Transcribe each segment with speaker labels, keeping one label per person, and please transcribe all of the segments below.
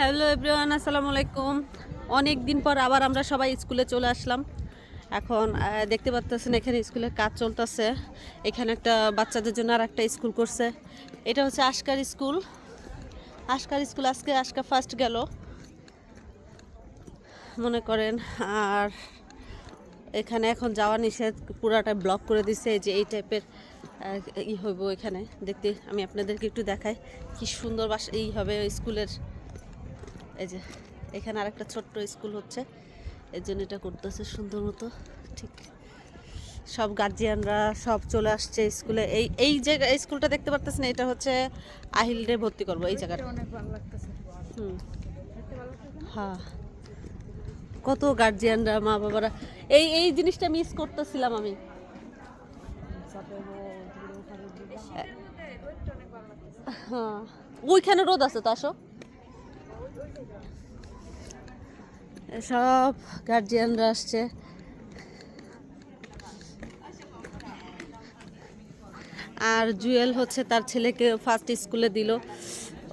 Speaker 1: Hello everyone, আসসালামু আলাইকুম। অনেক দিন পর আবার আমরা সবাই স্কুলে চলে আসলাম। এখন দেখতে পাচ্তেছেন এখানে স্কুলের কাজ চলতেছে। এখানে একটা বাচ্চাদের জন্য আর একটা স্কুল করছে। এটা হচ্ছে আশকার স্কুল। আশকার স্কুল আজকে আশকা ফার্স্ট গেল। মনে করেন, আর এখানে এখন যাওয়া নিষেধ পুরাটা ব্লক করে দিছে যে এই টাইপের ই হইব এখানে। দেখতে, আমি আপনাদেরকে একটু দেখাই কি সুন্দর বাস, এই হবে স্কুলের এই যে এখানে আরেকটা ছোট্ট স্কুল হচ্ছে। এর জন্য এটা করতেছে সুন্দর মতো। ঠিক। সব গার্জিয়ানরা সব চলে আসছে স্কুলে। এই এই যে স্কুলটা দেখতে পারতেছেন এটা হচ্ছে আহিলরে ভর্তি করব এই জায়গাটা।
Speaker 2: অনেক ভালো লাগতেছে।
Speaker 1: হুম। হ্যাঁ। কত গার্জিয়ানরা মা বাবারা। এই এই জিনিসটা মিস করতেছিলাম আমি। হ্যাঁ। ওইখানে রোদ আছে তো আসো। সব গার্জিয়ানরা আসছে। আর জুয়েল হচ্ছে তার ছেলেকে ফার্স্ট স্কুলে দিল।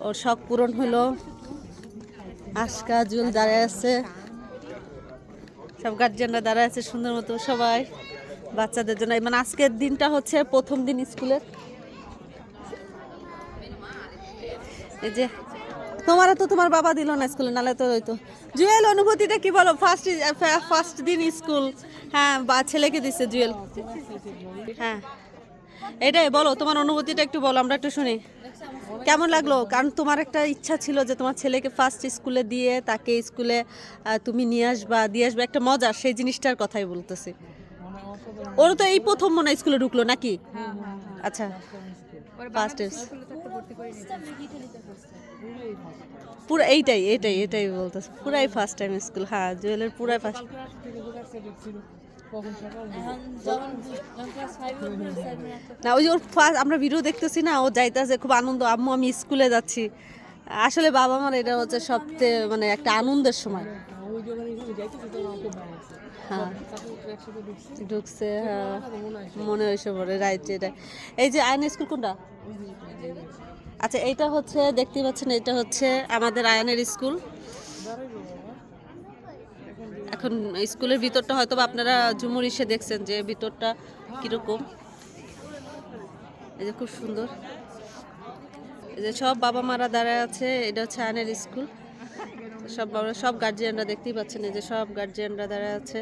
Speaker 1: ওর শখ পূরণ হলো। আজকা জুয়েল দাঁড়ায় আছে। সব গার্জিয়ানরা দাঁড়ায় আছে সুন্দর মতো সবাই। বাচ্চাদের জন্য। মানে আজকের দিনটা হচ্ছে প্রথম দিন স্কুলের এই যে তোমারও তো তোমার বাবা দিল না স্কুলে নালে তো হইতো। জুয়েল অনুভূতিটা কি বলো? ফার্স্ট ফার্স্ট দিন স্কুল। হ্যাঁ বা ছেলেকে দিচ্ছে জুয়েল। হ্যাঁ। এটাই বলো তোমার অনুভূতিটা একটু বলো আমরা একটু শুনি। কেমন লাগল? কারণ তোমার একটা ইচ্ছা ছিল যে তোমার ছেলেকে ফার্স্ট স্কুলে দিয়ে তাকে স্কুলে তুমি নিয়ে আসবা দিয়ে আসবা একটা মজা সেই জিনিসটার কথাই বলতেছি। ওর তো এই প্রথম মনে হয় স্কুলে ঢুকলো নাকি? আচ্ছা। ফার্স্ট
Speaker 2: ভর্তি করে
Speaker 1: পুরো এইটাই এটাই এটাই বলতেছে। পুরাই ফার্স্ট টাইম স্কুল হ্যাঁ জুয়েলের পুরাই ফার্স্ট না। ওই যে ওর ফার্স্ট আমরা ভিডিও দেখতেছি না ও যাইতেছে খুব আনন্দ। আম্মু আমি স্কুলে যাচ্ছি। আসলে বাবা মার এটা হচ্ছে সবচেয়ে মানে একটা আনন্দের সময়। হ্যাঁ। ঢুকছে। হ্যাঁ মনে হয়েছে পরে রাইট এটা। এই যে আয়ন স্কুল কোনটা? আচ্ছা এইটা হচ্ছে দেখতে পাচ্ছেন এটা হচ্ছে আমাদের আয়নের স্কুল। এখন স্কুলের ভিতরটা হয়তো আপনারা ঝুমুর এসে দেখছেন যে ভিতরটা কীরকম। এই যে খুব সুন্দর। এই যে সব বাবা মারা দাঁড়ায় আছে এটা হচ্ছে আয়নের স্কুল। সব আমরা সব গার্জিয়ানরা দেখতেই পাচ্ছেন এই যে সব গার্জিয়ানরা দাঁড়া আছে।